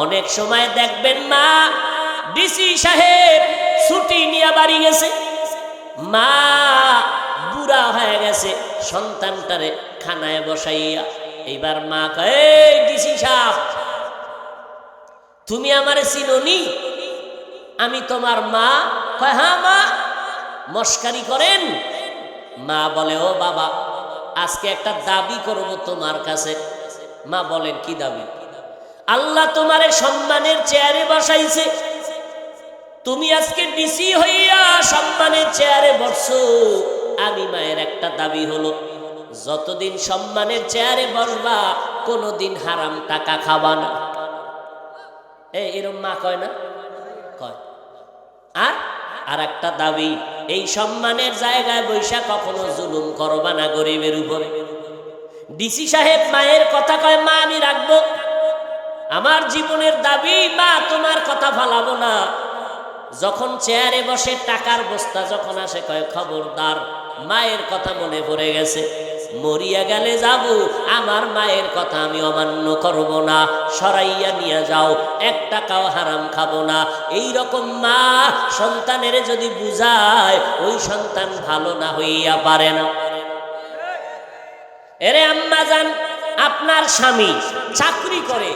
অনেক সময় দেখবেন মা ডিসি সাহেব ছুটি নিয়ে বাড়ি গেছে। মা, বুড়া হয়ে গেছে সন্তানটারে খানায় বসাইয়া। এইবার মা কয়, "এই ডিসি সাহেব, তুমি আমারে চিনোনি? আমি তোমার মা, কয় হ্যাঁ মা, মস্কারি করেন। মা বলে, ও বাবা, আজকে একটা দাবি করব তোমার কাছে। মা বলেন, কি দাবি? আল্লাহ তোমারে সম্মানের চেয়ারে বসাইছে। তুমি আজকে ডিসি হইয়া সম্মানের চেয়ারে বসছো। আমি মায়ের একটা দাবি হলো, যতদিন সম্মানের চেয়ারে বসবা, কোনোদিন হারাম টাকা খাবা না। এই, এরম মা কয় না? কয়। আর? আর একটা দাবি, এই সম্মানের জায়গায় বৈশা কখনো জুলুম করবা না গরিবের উপরে। ডিসি সাহেব মায়ের কথা কয়, মা, আমি রাখব। আমার জীবনের দাবি, মা, তোমার কথা ফালাবো না। যখন চেয়ারে বসে টাকার বস্তা যখন আসে, কয়, খবরদার, মায়ের কথা মনে পড়ে গেছে। মরিয়া গেলে যাব, আমার মায়ের কথা আমি অমান্য করব না। সরাইয়া নিয়ে যাও, এক টাকাও হারাম খাব না। এই রকম মা সন্তানের যদি বুঝায়, ওই সন্তান ভালো না হইয়া পারে না। এরে আম্মা যান আপনার স্বামী চাকরি করে